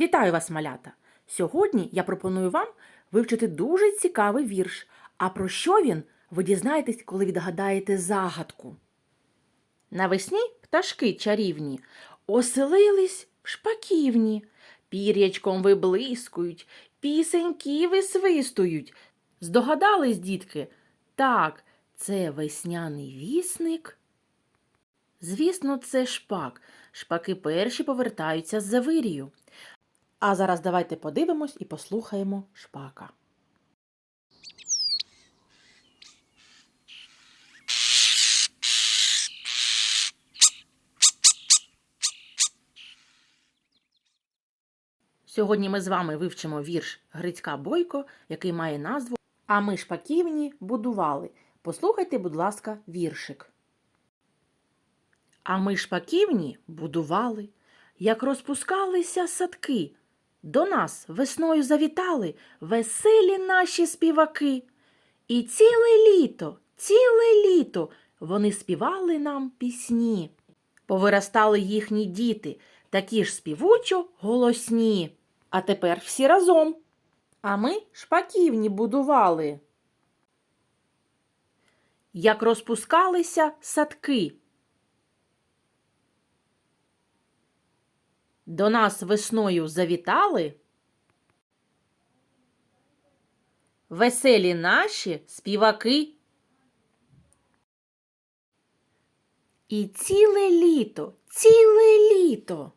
Вітаю вас, малята! Сьогодні я пропоную вам вивчити дуже цікавий вірш. А про що він, ви дізнаєтесь, коли відгадаєте загадку. Навесні пташки чарівні оселились в шпаківні, пір'ячком виблискують, пісеньки висвистують. Здогадались, дітки? Так, це весняний вісник. Звісно, це шпак. Шпаки перші повертаються з завирію. А зараз давайте подивимось і послухаємо шпака. Сьогодні ми з вами вивчимо вірш Грицька Бойко, який має назву А ми шпаківні будували. Послухайте, будь ласка, віршик. А ми шпаківні будували, як розпускалися садки. До нас весною завітали веселі наші співаки. І ціле літо, ціле літо вони співали нам пісні. Повиростали їхні діти, такі ж співучо голосні. А тепер всі разом. А ми шпаківні будували. Як розпускалися садки. До нас весною завітали. Веселі наші співаки. І ціле літо, ціле літо.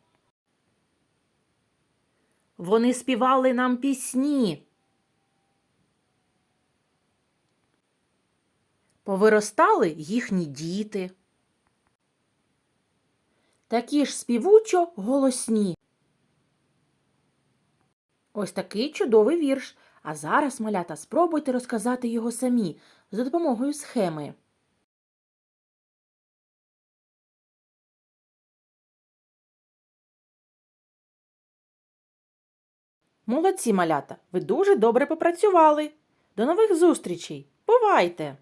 Вони співали нам пісні. Повиростали їхні діти. Такі ж співучо голосні. Ось такий чудовий вірш. А зараз, малята, спробуйте розказати його самі за допомогою схеми. Молодці, малята! Ви дуже добре попрацювали. До нових зустрічей! Бувайте!